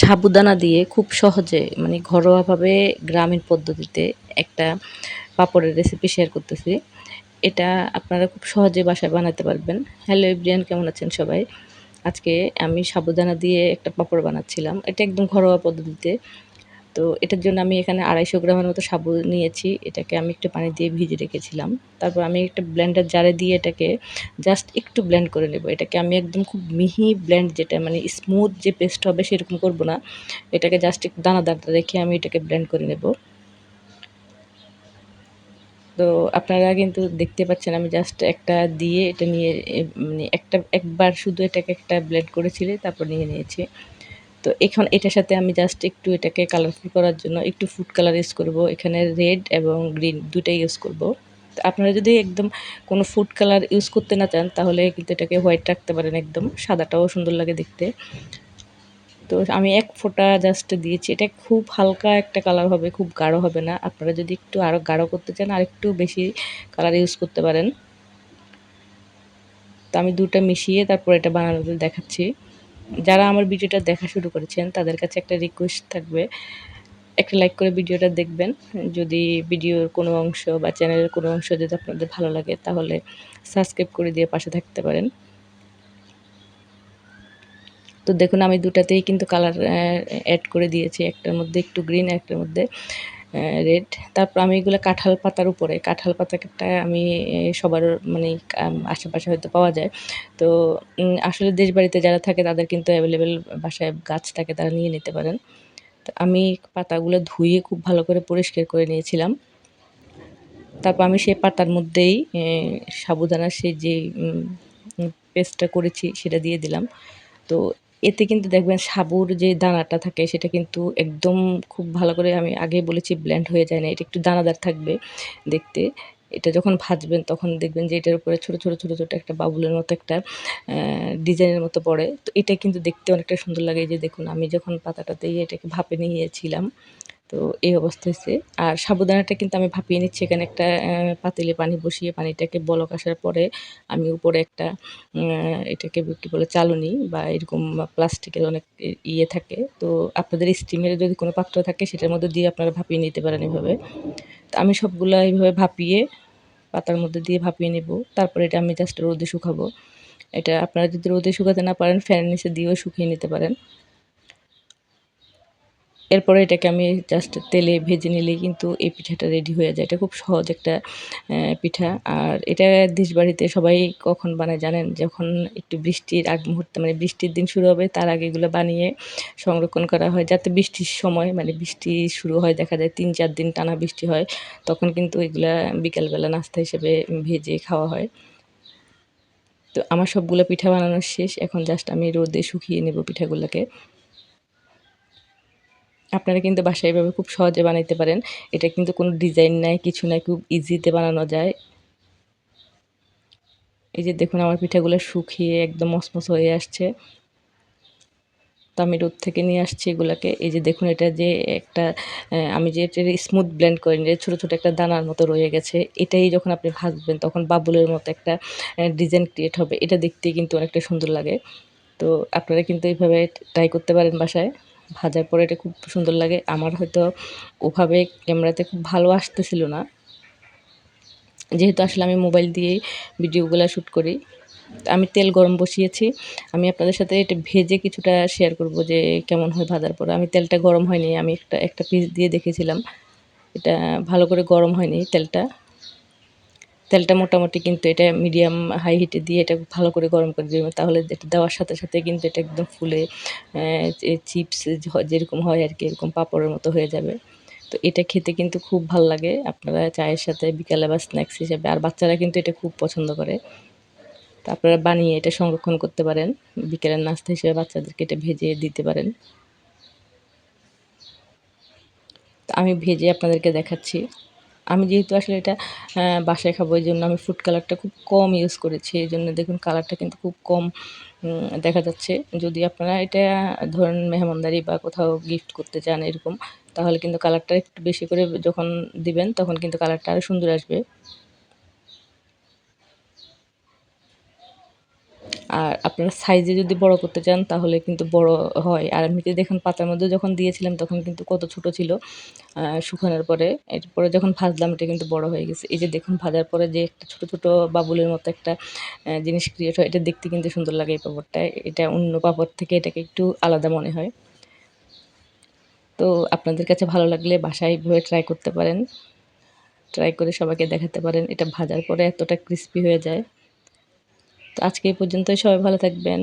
সাবুদানা দিয়ে খুব সহজে মানে ঘরোয়াভাবে গ্রামীণ পদ্ধতিতে একটা পাপড়ের রেসিপি শেয়ার করতেছি। এটা আপনারা খুব সহজে বাসায় বানাতে পারবেন। হ্যালো ইব্রিয়ান কেমন আছেন সবাই? আজকে আমি সাবুদানা দিয়ে একটা পাপড় বানাচ্ছিলাম। এটা একদম ঘরোয়া পদ্ধতিতে। তো এটার জন্য আমি এখানে আড়াইশো গ্রামের মতো সাবু নিয়েছি। এটাকে আমি একটু পানি দিয়ে ভিজে রেখেছিলাম। তারপর আমি একটা ব্লেন্ডার জারে দিয়ে এটাকে জাস্ট একটু ব্লেন্ড করে নেব। এটাকে আমি একদম খুব মিহি ব্লেন্ড যেটা মানে স্মুথ যে পেস্ট হবে সেরকম করব না। এটাকে জাস্ট একটু দানা দানা রেখে আমি এটাকে ব্লেন্ড করে নেব। তো আপনারা কিন্তু দেখতে পাচ্ছেন আমি জাস্ট একটা দিয়ে এটা নিয়ে মানে একটা, একবার শুধু এটাকে একটা ব্লেন্ড করেছিলে, তারপর নিয়ে নিয়েছি। তো এখন এটার সাথে আমি জাস্ট একটু এটাকে কালারফুল করার জন্য একটু ফুড কালার ইউজ করব। এখানে রেড এবং গ্রিন দুটাই ইউজ করব। আপনারা যদি একদম কোনো ফুড কালার ইউজ করতে না চান, তাহলে কিন্তু এটাকে হোয়াইট রাখতে পারেন একদম। সাদাটাও সুন্দর লাগে দেখতে। তো আমি এক ফোঁটা জাস্ট দিয়েছি। এটা খুব হালকা একটা কালার হবে, খুব গাঢ় হবে না। আপনারা যদি একটু আরও গাঢ় করতে চান, আর একটু বেশি কালার ইউজ করতে পারেন। তো আমি দুটা মিশিয়ে তারপর এটা বানানোতে দেখাচ্ছি। যারা আমার ভিডিওটা দেখা শুরু করেছেন, তাদের কাছে একটা রিকোয়েস্ট থাকবে। একটা লাইক করে ভিডিওটা দেখবেন। যদি ভিডিওর কোনো অংশ বা চ্যানেলের কোনো অংশ যদি আপনাদের ভালো লাগে, তাহলে সাবস্ক্রাইব করে দিয়ে পাশে থাকতে পারেন। তো দেখুন, আমি দুটাতেই কিন্তু কালার অ্যাড করে দিয়েছি। একটার মধ্যে একটু গ্রিন একটার মধ্যে রেড তারপর আমি এগুলো কাঁঠাল পাতার উপরে, কাঁঠাল পাতাটা আমি সবার মানে আশেপাশে হয়তো পাওয়া যায়। তো আসলে দেশ বাড়িতে যারা থাকে তাদের কিন্তু অ্যাভেলেবেল বাসায় গাছ থাকে তারা নিয়ে নিতে পারেন। তো আমি পাতাগুলো ধুয়ে খুব ভালো করে পরিষ্কার করে নিয়েছিলাম। তারপর আমি সেই পাতার মধ্যেই সাবুদানার সেই যে পেস্টটা করেছি সেটা দিয়ে দিলাম। তো এতে কিন্তু দেখবেন সাবুর যে দানাটা থাকে সেটা কিন্তু একদম খুব ভালো করে আমি আগে বলেছি ব্ল্যান্ড হয়ে যায় না, এটা একটু দানাদার থাকবে দেখতে। এটা যখন ভাজবেন তখন দেখবেন যে এটার উপরে ছোটো ছোটো ছোটো ছোটো একটা বাবুলের মতো একটা ডিজাইনের মতো পড়ে। তো এটা কিন্তু দেখতে অনেকটা সুন্দর লাগে যে দেখুন, আমি যখন পাতাটাতে এটাকে ভাপে নিয়েছিলাম তো এই অবস্থা হয়েছে আর সাবুদানাটা কিন্তু আমি ভাপিয়ে নিচ্ছি। এখানে একটা পাতিলে পানি বসিয়ে পানিটাকে বলক আসার পরে আমি উপরে একটা এটাকে কী বলে, চালনি বা এরকম প্লাস্টিকের অনেক ইয়ে থাকে। তো আপনাদের স্টিমের যদি কোনো পাত্র থাকে, সেটার মধ্যে দিয়ে আপনারা ভাপিয়ে নিতে পারেন এভাবে। তো আমি সবগুলো এইভাবে ভাপিয়ে, পাতার মধ্যে দিয়ে ভাপিয়ে নেব। তারপরে এটা আমি জাস্ট রোদে শুকাবো। এটা আপনারা যদি রোদে শুকাতে না পারেন ফ্যানের নিচে দিয়েও শুকিয়ে নিতে পারেন। এরপরে এটাকে আমি জাস্ট তেলে ভেজে নিলেই কিন্তু এই পিঠাটা রেডি হয়ে যায়। এটা খুব সহজ একটা পিঠা। আর এটা দেশ বাড়িতে সবাই কখন বানায় জানেন? যখন একটু বৃষ্টির আগ মুহূর্তে মানে বৃষ্টির দিন শুরু হবে, তার আগে এগুলো বানিয়ে সংরক্ষণ করা হয়। যাতে বৃষ্টির সময় মানে বৃষ্টি শুরু হয়, দেখা যায় তিন চার দিন টানা বৃষ্টি হয়, তখন কিন্তু এগুলা বিকালবেলা নাস্তা হিসেবে ভেজে খাওয়া হয়। তো আমার সবগুলো পিঠা বানানোর শেষ। এখন জাস্ট আমি রোদে শুকিয়ে নেব পিঠাগুলোকে। আপনারা কিন্তু বাসায় এভাবে খুব সহজে বানাইতে পারেন। এটা কিন্তু কোনো ডিজাইন নাই, কিছু নাই, খুব ইজিতে বানানো যায়। এই যে দেখুন, আমার পিঠাগুলো শুকিয়ে একদম মসমস হয়ে আসছে। তো আমি রোদ থেকে নিয়ে আসছি এগুলাকে। এই যে দেখুন, এটা যে একটা আমি যে এটা স্মুথ ব্লেন্ড করে নিয়ে ছোটো ছোটো একটা দানার মতো রয়ে গেছে। এটাই যখন আপনি ভাজবেন, তখন বাবুলের মতো একটা ডিজাইন ক্রিয়েট হবে। এটা দেখতে কিন্তু অনেকটা সুন্দর লাগে। তো আপনারা কিন্তু এইভাবে ট্রাই করতে পারেন বাসায়। ভাজার পরে এটা খুব সুন্দর লাগে। আমার হয়তো ওভাবে ক্যামেরাতে খুব ভালো আসতেছিল না। যেহেতু আসলে আমি মোবাইল দিয়েই ভিডিওগুলো শ্যুট করি, আমি তেল গরম বসিয়েছি। আমি আপনাদের সাথে এটা ভেজে কিছুটা শেয়ার করব যে কেমন হয় ভাজার পরে। আমি তেলটা গরম হয়নি, আমি একটা একটা পিস দিয়ে দেখেছিলাম। এটা ভালো করে গরম হয়নি তেলটা। তেলটা মোটামুটি কিন্তু এটা মিডিয়াম হাই হিটে দিয়ে এটা ভালো করে গরম করে দেবেন। তাহলে এটা দেওয়ার সাথে সাথে কিন্তু এটা একদম ফুলে চিপস যেরকম হয় আর কি, এরকম পাঁপড়ের মতো হয়ে যাবে। তো এটা খেতে কিন্তু খুব ভালো লাগে। আপনারা চায়ের সাথে বিকালে বা স্ন্যাক্স হিসেবে, আর বাচ্চারা কিন্তু এটা খুব পছন্দ করে। তো আপনারা বানিয়ে এটা সংরক্ষণ করতে পারেন। বিকেলের নাস্তা হিসেবে বাচ্চাদেরকে এটা ভেজে দিতে পারেন। আমি ভেজে আপনাদেরকে দেখাচ্ছি। আমি যেহেতু আসলে এটা বাসায় খাব, এই জন্য আমি ফুড কালারটা খুব কম ইউজ করেছি, এই জন্য দেখুন কালারটা কিন্তু খুব কম দেখা যাচ্ছে। যদি আপনারা এটা ধরেন মেহমানদারি বা কোথাও গিফট করতে চান এরকম, তাহলে কিন্তু কালারটা একটু বেশি করে যখন দিবেন, তখন কিন্তু কালারটা আরও সুন্দর আসবে। আর আপনারা সাইজে যদি বড় করতে চান, তাহলে কিন্তু বড় হয়। আর যে দেখুন, পাতার মধ্যে যখন দিয়েছিলাম, তখন কিন্তু কত ছোট ছিল। শুকানোর পরে, এরপরে যখন ভাজলাম, এটা কিন্তু বড় হয়ে গেছে। এই যে দেখুন, ভাজার পরে যে একটা ছোট ছোট বাবুলের মতো একটা জিনিস ক্রিয়েট হয়, এটা দেখতে কিন্তু সুন্দর লাগে এই পাপড়টা। এটা অন্য পাপড় থেকে এটাকে একটু আলাদা মনে হয়। তো আপনাদের কাছে ভালো লাগলে বাসায় ভয়ে ট্রাই করতে পারেন। ট্রাই করে সবাইকে দেখাতে পারেন। এটা ভাজার পরে এতটা ক্রিস্পি হয়ে যায়। আজকে এই পর্যন্তই। সবাই ভালো থাকবেন।